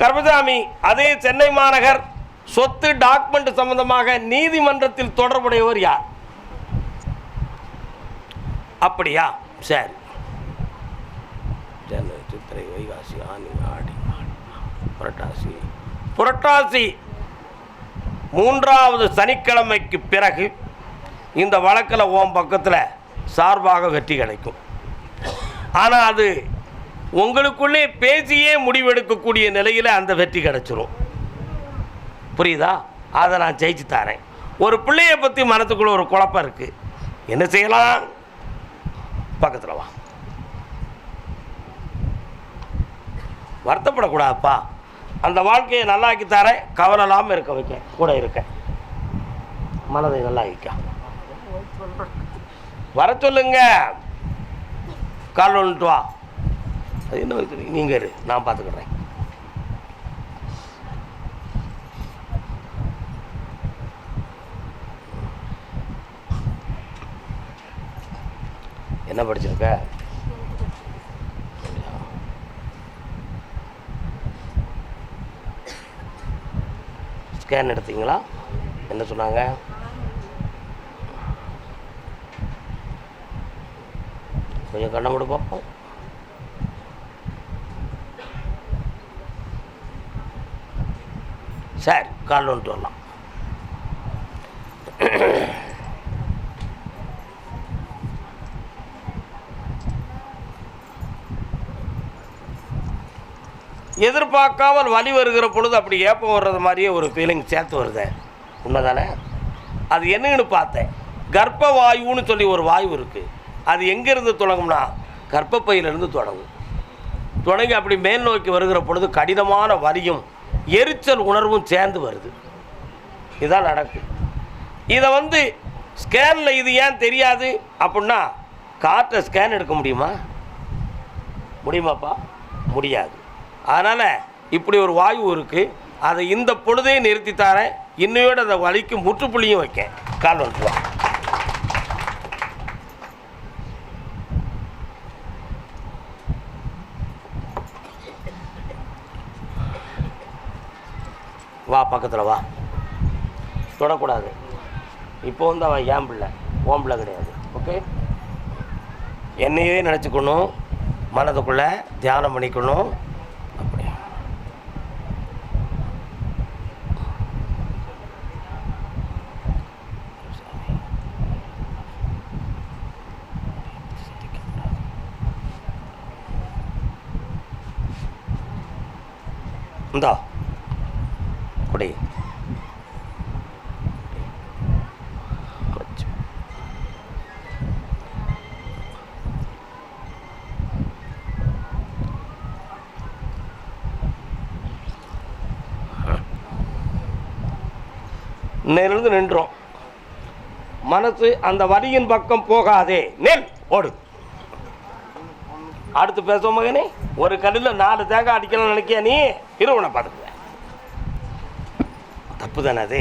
கருமசாமி அதே சென்னை மாநகர் சொத்து டாக்குமெண்ட் சம்பந்தமாக நீதிமன்றத்தில் தொடர்புடையவர் யார்? அப்படியா? சரி. சித்திரை வைகாசி ஆனி ஆடி புரட்டாசி. புரட்டாசி மூன்றாவது சனிக்கிழமைக்கு பிறகு இந்த வழக்கில் ஓம் பக்கத்தில் சார்பாக வெற்றி கிடைக்கும். ஆனால் அது உங்களுக்குள்ளே பேசியே முடிவெடுக்கக்கூடிய நிலையில் அந்த வெற்றி கிடச்சிரும். புரியுதா? அதை நான் ஜெயிச்சு தரேன். ஒரு பிள்ளையை பற்றி மனத்துக்குள்ளே ஒரு குழப்பம் இருக்குது என்ன செய்யலாம்? பக்கத்தில் வா. வருத்தப்படக்கூடாதுப்பா. அந்த வாழ்க்கையை நல்லாக்கி தரேன். கவலை இல்லாமல் இருக்க வைக்க கூட இருக்க. மனதை நல்லா வைக்க வர சொல்லுங்க. கால் ஒன்று வா. அது என்ன வைக்கிறீங்க நீங்கள் இரு நான் பார்த்துக்கிறேன். என்ன படிச்சிருக்க? ஸ்கேன் எடுத்தீங்களா? என்ன சொன்னாங்க? கொஞ்சம் கண்ணை மூடு பார்ப்போம் சரி கால் வந்துட்டு வரலாம். எதிர்பார்க்காமல் வலி வருகிற பொழுது அப்படி ஏப்பம் வர்றது மாதிரியே ஒரு ஃபீலிங் சேர்த்து வருது. உண்மைதானே? அது என்னன்னு பார்த்தேன். கர்ப்ப வாயுன்னு சொல்லி ஒரு வாயு இருக்குது அது எங்கேருந்து தொடங்கும்னா கர்ப்பப்பையிலிருந்து தொடங்கும். தொடங்கி அப்படி மேல் நோக்கி வருகிற பொழுது கடினமான வலியும் எரிச்சல் உணர்வும் சேர்ந்து வருது. இதான் நடக்கும் இதை வந்து ஸ்கேனில் இது ஏன் தெரியாது அப்படின்னா காற்றை ஸ்கேன் எடுக்க முடியுமா? முடியுமாப்பா? முடியாது. அதனால் இப்படி ஒரு வாயு இருக்குது அதை இந்த பொழுதே நிறுத்தி தரேன் இன்னையோட அதை வலிக்கு முற்றுப்புள்ளியும் வைக்கேன். கால் வந்துடுவான் வா பக்கத்தில் வா. தொடக்கூடாது. இப்போ வந்து அவன் ஏன் பிள்ளை? ஓம் பிள்ளை கிடையாது. ஓகே என்னையே நினச்சிக்கணும். மனதுக்குள்ளே தியானம் பண்ணிக்கணும். அப்படி இந்தா. குடி நெருந்து நின்றோம். மனசு அந்த வரியின் பக்கம் போகாதே. நெல் ஓடு. அடுத்து பேசுவோம் மகனே. ஒரு கல்லில் நாலு தேங்காய் அடிக்கணும்னு நினைக்கியா நீ? இருவனை பார்த்து. தப்பு தானே அது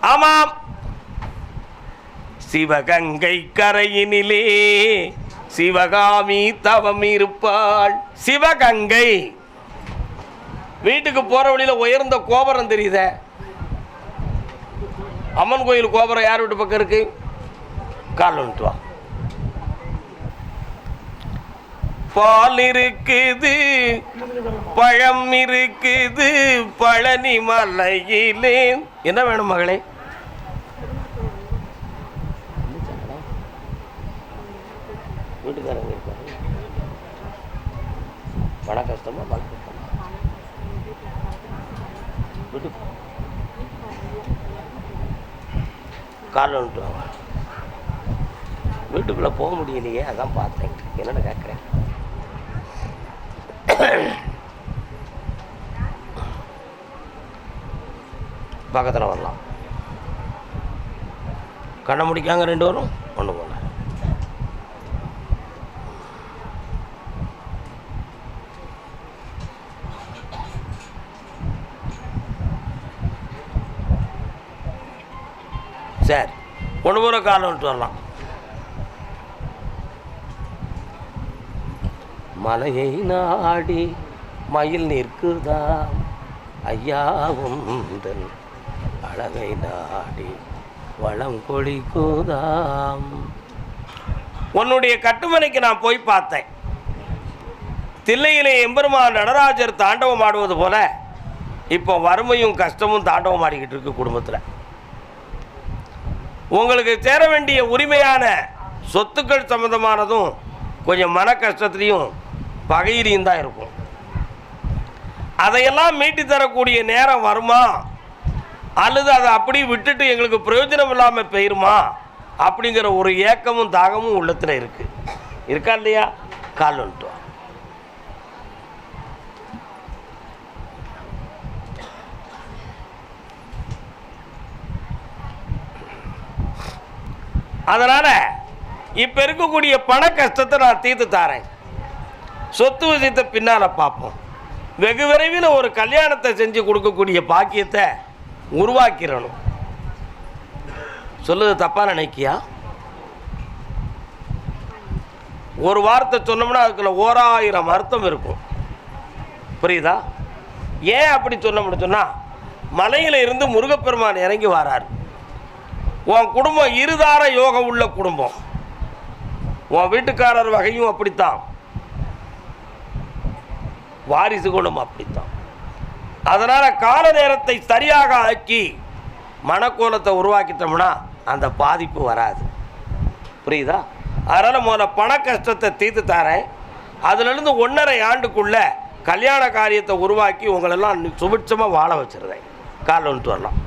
ஆமாம். சிவகங்கை கரையினிலே சிவகாமி தவம் இருப்பாள். சிவகங்கை. வீட்டுக்கு போற வழியில உயர்ந்த கோபுரம் தெரியுத? அம்மன் கோயில் கோபுரம் யார் வீட்டு பக்கம் இருக்கு? கால் வந்துட்டு வா. பால் இருக்குது பழம் இருக்குது பழனி மலையிலே. என்ன வேணும் மகளே? வீட்டுக்காரங்க இருக்காரு பண கஷ்டமா பண கஷ்டமா? வீட்டு வந்துட்டு வாங்க. வீட்டுக்குள்ளே போக முடியலையே அதான் பார்த்தேன். என்னென்னு கேட்குறேன். பக்கத்தில் வரலாம். கண்ணை முடிக்காங்க ரெண்டு வரும் ஒன்று போல சரி ஒன்று போகிற காலம் விட்டு வரலாம். மலையை நாடி மயில் நிற்குதாம். ஐயாவும் தன் அழகை நாடி வளம் கொழிக்குதாம். உன்னுடைய கட்டுமனைக்கு நான் போய் பார்த்தேன். தில்லையிலே எம்பெருமான் நடராஜர் தாண்டவம் ஆடுவது போல இப்போ வறுமையும் கஷ்டமும் தாண்டவம் ஆடிக்கிட்டு இருக்கு குடும்பத்தில். உங்களுக்கு சேர வேண்டிய உரிமையான சொத்துக்கள் சம்மந்தமானதும் கொஞ்சம் மன கஷ்டத்துலையும் பகையிலையும் தான் இருக்கும். அதையெல்லாம் மீட்டி தரக்கூடிய நேரம் வருமா? அல்லது அதை அப்படி விட்டுட்டு எங்களுக்கு பிரயோஜனம் இல்லாமல் போயிருமா? அப்படிங்கிற ஒரு ஏக்கமும் தாகமும் உள்ளத்தில் இருக்குது இருக்கா இல்லையா? கால் வந்துட்டோம். அதனால் இப்போ இருக்கக்கூடிய பண கஷ்டத்தை நான் தீர்த்து தாரேன். சொத்து விஷயத்தை பின்னால பார்ப்போம். வெகு விரைவில் ஒரு கல்யாணத்தை செஞ்சு கொடுக்கக்கூடிய பாக்கியத்தை உருவாக்கிடணும். சொல்லுது தப்பாக நினைக்கியா? ஒரு வார்த்தை சொன்னோம்னா அதுக்குள்ள ஓராயிரம் அர்த்தம் இருக்கும். புரியுதா? ஏன் அப்படி சொன்னோம்னு சொன்னால் மலையில் இருந்து முருகப்பெருமான் இறங்கி வரார். உன் குடும்பம் இருதார யோகம் உள்ள குடும்பம். உன் வீட்டுக்காரர் வகையும் அப்படித்தான். வாரிசு குணம் அப்படித்தான். அதனால் கால நேரத்தை சரியாக ஆக்கி மனக்கோலத்தை உருவாக்கிட்டோம்னா அந்த பாதிப்பு வராது. புரியுதா? அதனால் முதல்ல பண கஷ்டத்தை தீர்த்து தரேன். அதுலேருந்து ஒன்றரை ஆண்டுக்குள்ளே கல்யாண காரியத்தை உருவாக்கி உங்களெல்லாம் சுபிட்சமாக வாழ வச்சிருந்தேன் கால் வந்துட்டு வரலாம்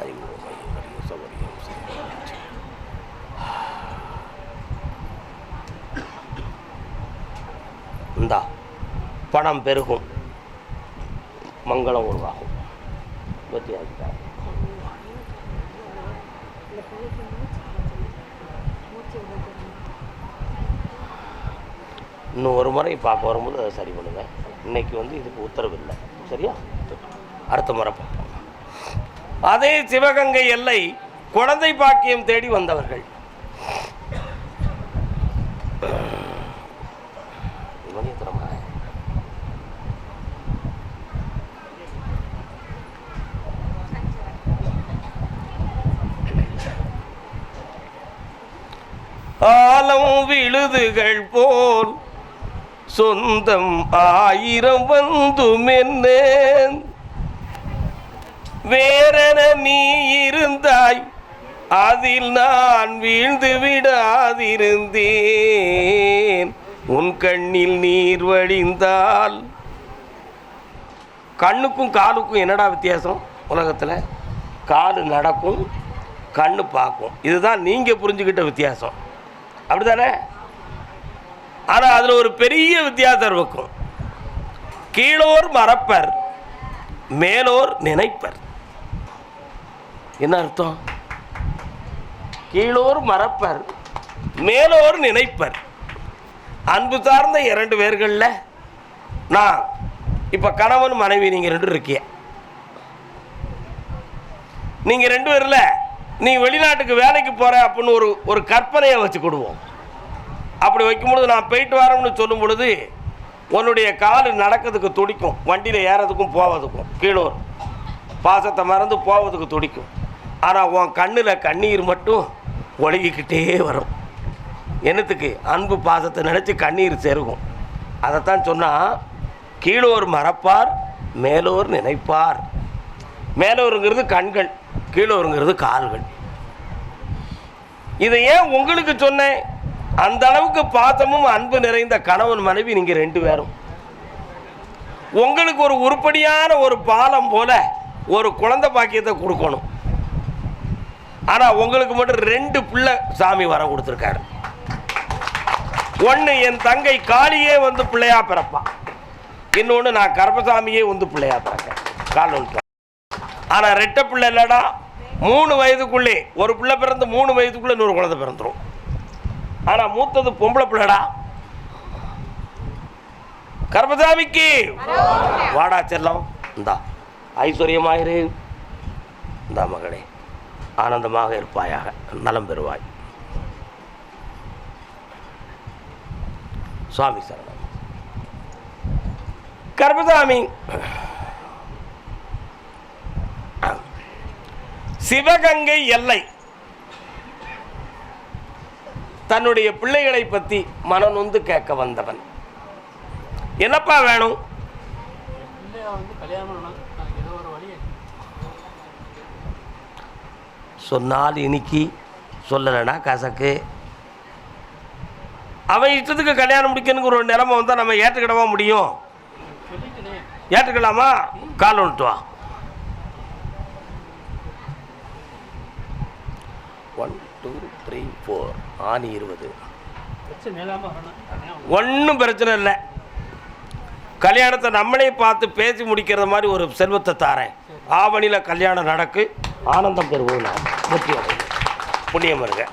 ஐயோ, ஐயோ, ஐயோ, சௌகரியம், சௌகரியம். இருந்தால் பணம் பெருகும். மங்களம் உருவாகும். இன்னும் ஒரு முறை பார்க்க வரும்போது அதை சரி பண்ணுவேன். இன்னைக்கு வந்து இதுக்கு உத்தரவு இல்லை. சரியா? அடுத்த முறை பார்ப்போம். அதே சிவகங்கை எல்லை குழந்தை பாக்கியம் தேடி வந்தவர்கள் மணி எத்தனைம்மா? ஆலம் விழுதுகள் போல் சொந்தம் ஆயிரம் வந்துமென்னேன். வேறென நீ இருந்தாய் அதில் நான் வீழ்ந்து விடாதிருந்தேன். உன் கண்ணில் நீர் வழிந்தால் கண்ணுக்கும் காலுக்கும் என்னடா வித்தியாசம் உலகத்தில்? காலு நடக்கும் கண்ணு பார்க்கும். இதுதான் நீங்கள் புரிஞ்சுக்கிட்ட வித்தியாசம். அப்படிதானே ஆனால் அதில் ஒரு பெரிய வித்தியாசம் இருக்கும். கீழோர் மறப்பர் மேலோர் நினைப்பர். என்ன அர்த்தம்? கீழோர் மறப்பர் மேலோர் நினைப்பர். அன்பு சார்ந்த இரண்டு பேர்களில் நான் இப்போ கணவன் மனைவி நீங்கள் ரெண்டு இருக்கிய நீங்கள் ரெண்டு பேரில் நீ வெளிநாட்டுக்கு வேலைக்கு போகிற அப்படின்னு ஒரு ஒரு கற்பனையை வச்சுக்கிடுவோம் அப்படி வைக்கும்பொழுது நான் போயிட்டு வரேன்னு சொல்லும் பொழுது உன்னுடைய கால் நடக்கிறதுக்கு துடிக்கும். வண்டியில் ஏறதுக்கும் போவதுக்கும். கீழோர். பாசத்தை மறந்து போவதுக்கு துடிக்கும். ஆனால் உன் கண்ணில் கண்ணீர் மட்டும் ஒழுகிக்கிட்டே வரும். என்னத்துக்கு? அன்பு பாசத்தை நினச்சி கண்ணீர் செருகும். அதைத்தான் சொன்னால் கீழோர் மறப்பார் மேலோர் நினைப்பார். மேலோருங்கிறது கண்கள். கீழோருங்கிறது கால்கள். இதை ஏன் உங்களுக்கு சொன்னேன்? அந்த அளவுக்கு பாசமும் அன்பு நிறைந்த கணவன் மனைவி நீங்க ரெண்டு பேரும். உங்களுக்கு ஒரு உருப்படியான ஒரு பாலம் போல ஒரு குழந்தை பாக்கியத்தை கொடுக்கணும். ஆனா உங்களுக்கு மட்டும் ரெண்டு பிள்ளை சாமி வர கொடுத்துருக்காரு. ஒன்று என் தங்கை காளியே வந்து பிள்ளையா பிறப்பா. இன்னொன்று நான் கர்பசாமியே வந்து பிள்ளையா பிறக்கேன். கால் ஆனால் ரெட்டை பிள்ளை இல்லைடா. மூணு வயதுக்குள்ளே ஒரு பிள்ளை பிறந்து மூணு வயதுக்குள்ளே நூறு குழந்தை பிறந்துடும் ஆனால் மூத்தது பொம்பளை பிள்ளடா. கர்மசாமிக்கு! வாடா செல்லம். இந்தா ஐஸ்வர்யமாயிரு. இந்தா மகளே ஆனந்தமாக இருப்பாயாக நலம் பெறுவாய். சுவாமி சரணம். கர்மசாமி! சிவகங்கை எல்லை. தன்னுடைய பிள்ளைகளை பற்றி மனநொந்து கேட்க வந்தவன். என்னப்பா வேணும்? சொன்னால் இனிக்கி சொல்லலைனா கசக்கு. அவன் இஷ்டத்துக்கு கல்யாணம் முடிக்கணுங்கிற ஒரு நிலைமை வந்தால் நம்ம ஏற்றுக்கிடவா முடியும்? ஏற்றுக்கலாமா கால் ஒன்று வா. ஒன் டூ த்ரீ ஃபோர் ஆணி இருபது. ஒன்றும் பிரச்சனை இல்லை. கல்யாணத்தை நம்மளே பார்த்து பேசி முடிக்கிற மாதிரி ஒரு செல்வத்தை தாரேன். ஆவணியில் கல்யாணம் நடக்கு. ஆனந்தம் பெறுவோம் நான் அடைவோம். புண்ணியம் இருங்க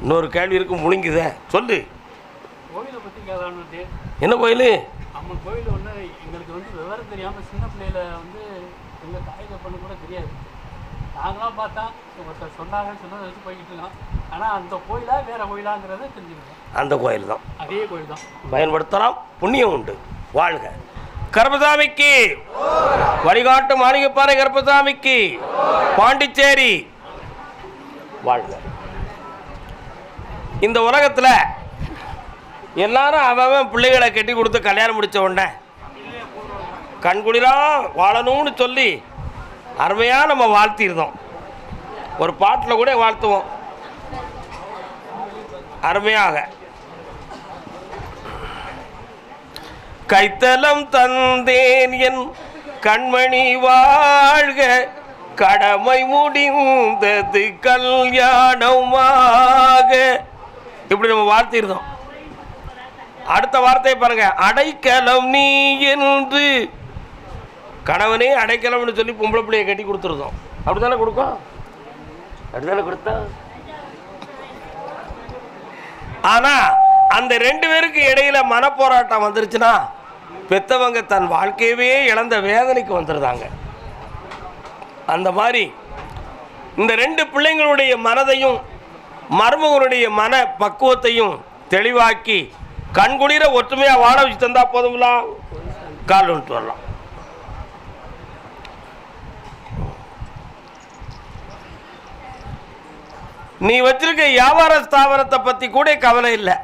இன்னொரு கேள்வி இருக்கு முழுங்குதே. சொல்லு. என்ன கோயில்? அம்மன் கோவில் ஒன்று எங்களுக்கு வந்து விவரம் தெரியாமல் சின்ன பிள்ளையில வந்து எங்கள் தாய் தப்பன்னு கூட தெரியாது. நாங்களாம் பார்த்தா ஒருத்தர் சொன்னாங்கன்னு சொன்னதை வச்சு போய்கிட்டு இருக்கோம் ஆனால் அந்த கோயிலா வேற கோயிலாங்கிறத தெரிஞ்சுக்கிறோம் அந்த கோயில் தான். அதே கோயில் தான். பயன்படுத்தலாம் புண்ணியம் உண்டு. வாழ்க. கருப்பசாமிக்கு. வழிகாட்டு மாளிகைப்பாறை கருப்பசாமிக்கு. பாண்டிச்சேரி. வாழ்க. இந்த உலகத்தில் எல்லாரும் அவன் பிள்ளைகளை கட்டி கொடுத்து கல்யாணம் முடிச்ச உடனே கண்குளிரா வாழணும்னு சொல்லி அருமையாக நம்ம வாழ்த்திருந்தோம். ஒரு பாட்டில் கூட வாழ்த்துவோம். அருமையாக. கைத்தலம் தந்தேன் என் கண்மணி வாழ்க கடமை முடிந்தது கல்யாணமாக. இப்படி நம்ம வாழ்த்திருந்தோம். அடுத்த வார்த்தையை பாருங்க. அடைக்கலம் நீ என்று கணவனே அடைக்கலம்னு சொல்லி பொம்பளை பிள்ளைய கட்டி கொடுத்துருந்தோம் அப்படித்தானே கொடுக்கும்? அப்படிதானே கொடுத்தா? ஆனா அந்த ரெண்டு பேருக்கு இடையில மனப்போராட்டம் வந்துருச்சுன்னா பெத்தவங்க தன் வாழ்க்கையவே இழந்த வேதனைக்கு வந்துருந்தாங்க அந்த மாதிரி இந்த ரெண்டு பிள்ளைங்களுடைய மனதையும் மருமகனுடைய மன பக்குவத்தையும் தெளிவாக்கி கண்குளிர ஒற்றுமையாக வாழ வச்சு தந்தா போதுங்களா கால் வந்துட்டு வரலாம். நீ வச்சிருக்க வியாபார ஸ்தாபனத்தை பற்றி கூட கவலை இல்லை.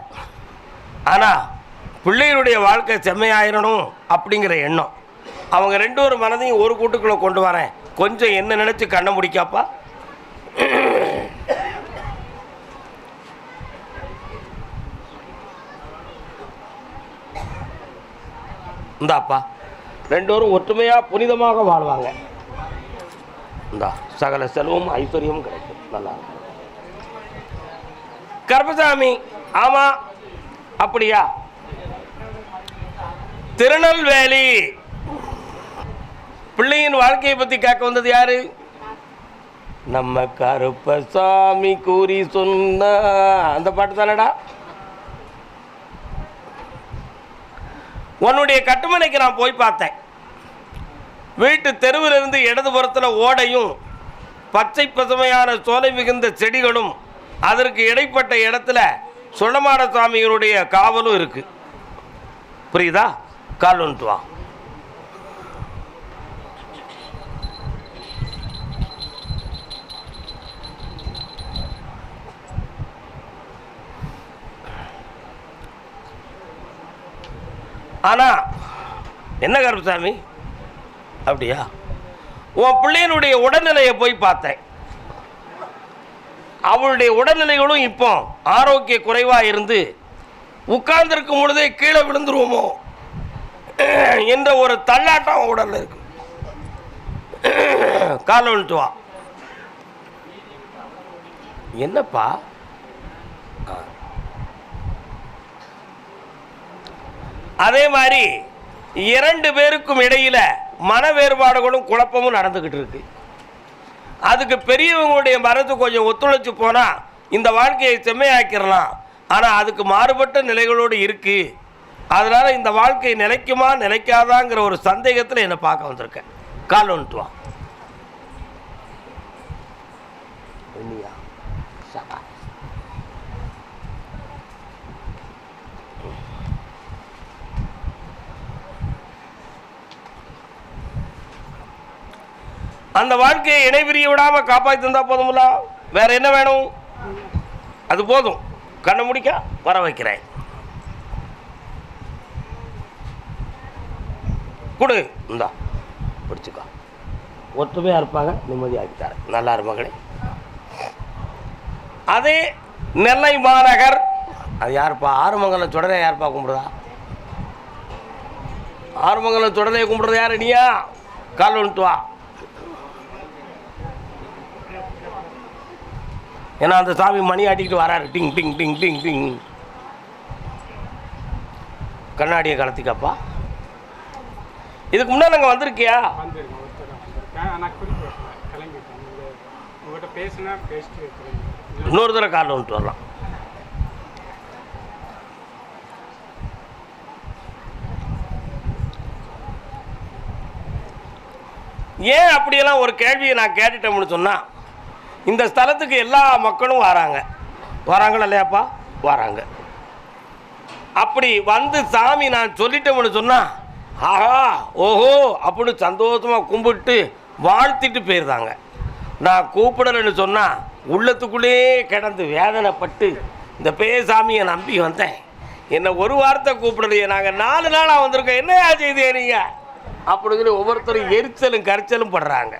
ஆனால் பிள்ளைகளுடைய வாழ்க்கை செம்மையாயிடணும் அப்படிங்கிற எண்ணம். அவங்க ரெண்டு ஒரு மனதையும் ஒரு கூட்டுக்குள்ளே கொண்டு வரேன். கொஞ்சம் என்ன நினச்சி கண்ணை முடிக்காப்பா? இந்தாப்பா. ரெண்டு பேரும் ஒற்றுமையாக புனிதமாக வாழ்வாங்க. இந்தா சகல செல்வம் ஐஸ்வர்யமும் கிடைக்கும். நல்லா இருக்கும். கருப்பசாமி ஆமா அப்படியா? திருநெல்வேலி. பிள்ளையின் வாழ்க்கையை பத்தி கேட்க வந்தது யாரு? நம்ம கருப்பசாமி கூறி சொன்ன அந்த பாட்டு தானடா? உன்னுடைய கட்டுமனைக்கு நான் போய் பார்த்தேன். வீட்டு தெருவிலிருந்து இடதுபுறத்தில் ஓடையும் பச்சை பசுமையான சோலை மிகுந்த செடிகளும் அதற்கு இடைப்பட்ட இடத்துல சுடமாட சுவாமிகளுடைய காவலும் இருக்கு. புரியுதா? கால் வந்துட்டு வா. ஆனா என்ன கருப்புசாமி அப்படியா? உன் பிள்ளையனுடைய உடல்நிலையை போய் பார்த்தேன். அவளுடைய உடல்நிலைகளும் இப்போ ஆரோக்கிய குறைவாக இருந்து உட்கார்ந்திருக்கும் பொழுதே கீழே விழுந்துருவோமோ? என்ற ஒரு தள்ளாட்டம் அவன் உடல்ல இருக்கு. காலை விழுட்டு வா. என்னப்பா? அதே மாதிரி இரண்டு பேருக்கும் இடையில மன வேறுபாடுகளும் குழப்பமும் நடந்துக்கிட்டு இருக்கு. அதுக்கு பெரியவங்களுடைய மரத்து கொஞ்சம் ஒத்துழைச்சு போனால் இந்த வாழ்க்கையை செம்மையாக்கிடலாம் ஆனால் அதுக்கு மாறுபட்ட நிலைகளோடு இருக்குது அதனால் இந்த வாழ்க்கை நிலைக்குமா நிலைக்காதாங்கிற ஒரு சந்தேகத்தில் என்னை பார்க்க வந்திருக்கேன். கால் வந்துட்டு வா இல்லையா சபா. அந்த வாழ்க்கையை இணைபிரிய விடாமல் காப்பாற்றி தந்தால் போதும்ல? வேற என்ன வேணும்? அது போதும். கண்ணை முடிக்க வர வைக்கிறேன். கொடு. இந்தா பிடிச்சிக்கோ. ஒற்றுமையாக இருப்பாங்க நிம்மதியாகிட்டார் நல்லா மகளே. அதே நெல்லை மாநகர். அது யாருப்பா? ஆறுமங்கலம் தொடரே யாருப்பா கும்பிடுதா ஆறுமங்கலம் தொடரே கும்பிடுறது யார் நீயா? கால் வந்துட்டு வா. ஏன்னா அந்த சாமி மணி ஆட்டிக்கிட்டு வராரு. டிங் டிங் டிங் டிங் டிங். கண்ணாடியை கலத்திக்கப்பா. இதுக்கு முன்னாடி வந்திருக்கியா? கிளம்பிட்டேன். நீங்கள் கிளம்பி இன்னொரு தடவை காலில் வந்துட்டு வரலாம். ஏன் அப்படியெல்லாம் ஒரு கேள்வியை நான் கேட்டுட்டோம்னு சொன்னால் இந்த ஸ்தலத்துக்கு எல்லா மக்களும் வராங்க. வராங்களா இல்லையாப்பா? வராங்க. அப்படி வந்து சாமி நான் சொல்லிட்டோம்னு சொன்னால் ஆஹா ஓஹோ அப்படின்னு சந்தோஷமாக கும்பிட்டு வாழ்த்திட்டு போயிருந்தாங்க. நான் கூப்பிடலைன்னு சொன்னால் உள்ளத்துக்குள்ளே கிடந்து வேதனைப்பட்டு இந்த பேசாமியை நம்பி வந்தேன். என்னை ஒரு வார்த்தை கூப்பிடலையே நாங்கள் நாலு நாளாக வந்திருக்கோம். என்னையா செய்தே நீங்கள் அப்படி சொல்லி ஒவ்வொருத்தரும் எரிச்சலும் கரிச்சலும் படுறாங்க.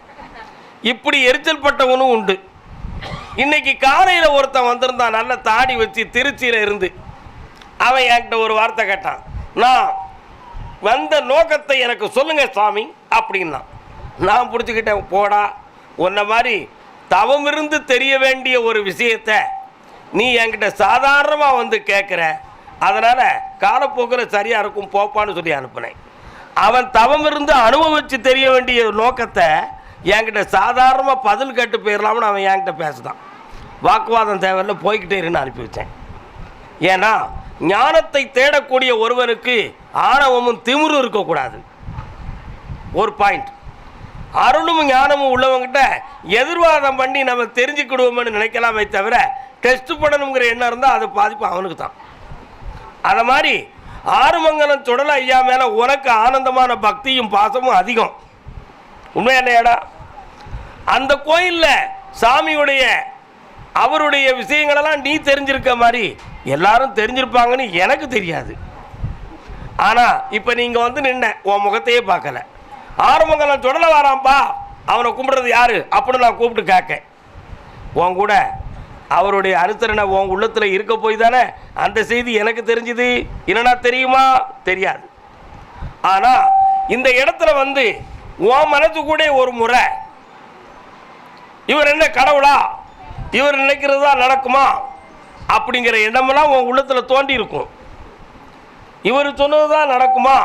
இப்படி எரிச்சல் பட்டவனும் உண்டு. இன்னைக்கு காலையில் ஒருத்தன் வந்திருந்தான் நல்ல தாடி வச்சு திருச்சியில் இருந்து. அவன் என்கிட்ட ஒரு வார்த்தை கேட்டான். நான் வந்த நோக்கத்தை எனக்கு சொல்லுங்கள் சாமி அப்படின்னா நான் பிடிச்சிக்கிட்டேன் போடா. உன்னை மாதிரி தவம் இருந்து தெரிய வேண்டிய ஒரு விஷயத்த நீ என்கிட்ட சாதாரணமாக வந்து கேட்குற அதனால் காலப்போக்கில் சரியாக இருக்கும் போப்பான்னு சொல்லி அனுப்புனேன். அவன் தவம் இருந்து அனுபவித்து தெரிய வேண்டிய நோக்கத்தை என்கிட்ட சாதாரணமாக பதில் கேட்டு போயிடலாம்னு அவன் என்கிட்ட பேசுதான். வாக்குவாதம் தேவையில்ல போய்கிட்டே இருன்னு அனுப்பி வச்சேன். ஏன்னா ஞானத்தை தேடக்கூடிய ஒருவனுக்கு ஆணவமும் திமிரும் இருக்கக்கூடாது. ஒரு பாயிண்ட் அருளும் ஞானமும் உள்ளவங்கிட்ட எதிர்வாதம் பண்ணி நம்ம தெரிஞ்சுக்கிடுவோம்னு நினைக்கலாமே தவிர டெஸ்ட் பண்ணணுங்கிற எண்ணம் இருந்தால் அது பாதிப்பு அவனுக்கு தான் அதை மாதிரி ஆறுமங்கலம் சுடல ஐயா மேலே உனக்கு ஆனந்தமான பக்தியும் பாசமும் அதிகம். உண்மை என்னையாடா? அந்த கோயிலில் சாமியுடைய அவருடைய விஷயங்களெல்லாம் நீ தெரிஞ்சிருக்க மாதிரி எல்லாரும் தெரிஞ்சிருப்பாங்கன்னு எனக்கு தெரியாது. ஆனால் இப்போ நீங்கள் வந்து நின்ன உன் முகத்தையே பார்க்கல. ஆரம்பங்கள தொடல வரான்ப்பா அவனை கும்பிட்றது யாரு? அப்படின்னு நான் கூப்பிட்டு கேட்க உன் கூட அவருடைய அனுசரணை உன் உள்ளத்தில் இருக்க போய் தானே? அந்த செய்தி எனக்கு தெரிஞ்சுது. என்னன்னா தெரியுமா? தெரியாது. ஆனால் இந்த இடத்துல வந்து உன் மனசு கூட ஒரு முறை இவர் என்ன கடவுளா? இவர் நினைக்கிறது தான் நடக்குமா? அப்படிங்கிற எண்ணமெல்லாம் உன் உள்ளத்தில் தோண்டி இருக்கும். இவர் சொன்னது தான் நடக்குமா?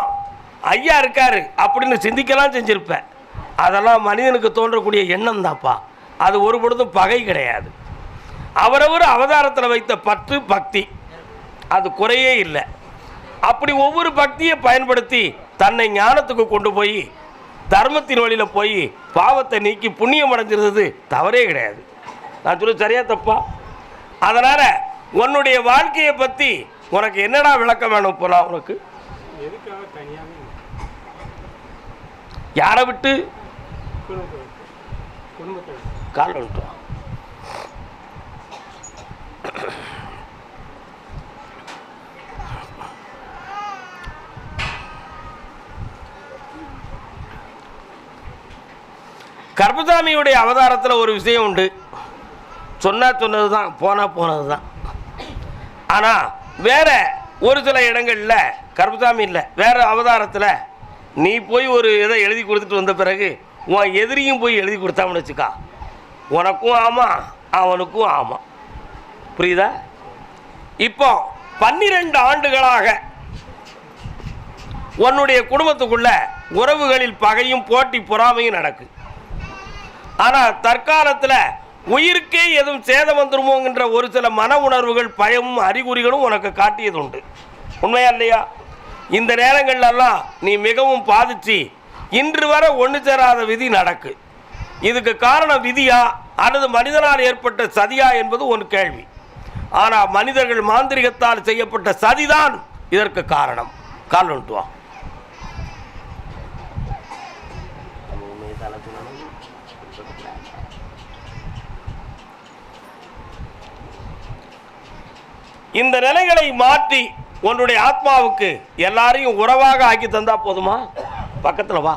ஐயா இருக்காரு அப்படின்னு சிந்திக்கலாம் செஞ்சுருப்பேன். அதெல்லாம் மனிதனுக்கு தோன்றக்கூடிய எண்ணம் தான்ப்பா. அது ஒரு பொழுதும் பகை கிடையாது. அவரவர் அவதாரத்தில் வைத்த பற்று பக்தி. அது குறையே இல்லை. அப்படி ஒவ்வொரு பக்தியை பயன்படுத்தி தன்னை ஞானத்துக்கு கொண்டு போய் தர்மத்தின் வழியில் போய் பாவத்தை நீக்கி புண்ணியம் அடைஞ்சிருந்தது தவறே கிடையாது. நான் சொல்ல சரியா தப்பா? அதனால் உன்னுடைய வாழ்க்கையை பற்றி உனக்கு என்னடா விளக்கம் வேணும் போலாம் உனக்கு? யாரை விட்டு? கால் விட்டு கர்பசாமியுடைய அவதாரத்தில் ஒரு விஷயம் உண்டு. சொன்னால் சொன்னது தான் போனால் போனது தான் ஆனால் வேற ஒரு சில இடங்களில் கர்பசாமி இல்லை வேறு அவதாரத்தில் நீ போய் ஒரு இதை எழுதி கொடுத்துட்டு வந்த பிறகு உன் எதிரியும் போய் எழுதி கொடுத்தாமனு வச்சுக்கா. உனக்கும் ஆமாம் அவனுக்கும் ஆமாம் புரியுதா? இப்போ பன்னிரெண்டு ஆண்டுகளாக உன்னுடைய குடும்பத்துக்குள்ள உறவுகளில் பகையும் போட்டி பொறாமையும் நடக்கு. ஆனால் தற்காலத்தில் உயிருக்கே எதுவும் சேதம் வந்துருமோங்கிற ஒரு சில மன உணர்வுகள் பயமும் அறிகுறிகளும் உனக்கு காட்டியது உண்டு உண்மையா இல்லையா? இந்த நேரங்கள்லாம் நீ மிகவும் பாதிச்சு இன்று வரை ஒன்று சேராத விதி நடக்கு. இதுக்கு காரணம் விதியா? அல்லது மனிதனால் ஏற்பட்ட சதியா என்பது ஒரு கேள்வி. ஆனால் மனிதர்கள் மாந்திரிகத்தால் செய்யப்பட்ட சதிதான் இதற்கு காரணம். கால் வந்துட்டு வா நம்ம உண்மையை தானே சொல்லணும். இந்த நிலைகளை மாற்றி உன்னுடைய ஆத்மாவுக்கு எல்லாரையும் உறவாக ஆக்கி தந்தா போதுமா? பக்கத்தில் வா.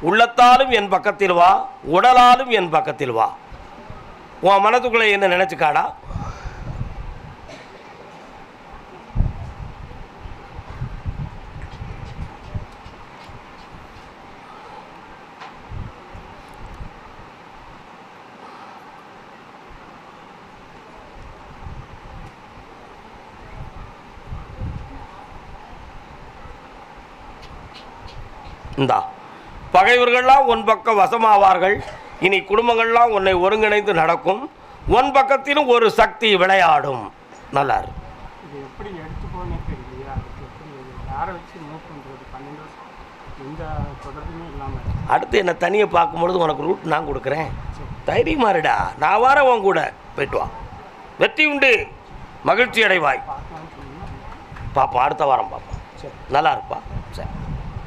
உள்ளத்தாலும் என் பக்கத்தில் வா உடலாலும் என் பக்கத்தில் வா. உன் மனதுக்குள்ளே என்ன நினச்சிக்காடா? இந்தா. பகைவர்கள்லாம் உன் பக்கம் வசமாவார்கள். இனி குடும்பங்கள்லாம் உன்னை ஒருங்கிணைந்து நடக்கும். உன் பக்கத்திலும் ஒரு சக்தி விளையாடும். நல்லா அடுத்து என்னை தனியை பார்க்கும்பொழுது உனக்கு ரூட் நான் கொடுக்குறேன். தைரியமா இருடா. நான் வரேன் உன் கூட. போயிட்டு வா. வெற்றி உண்டு. மகிழ்ச்சி அடைவாய். பாப்பா அடுத்த வாரம் பாப்பா. நல்லா இருப்பா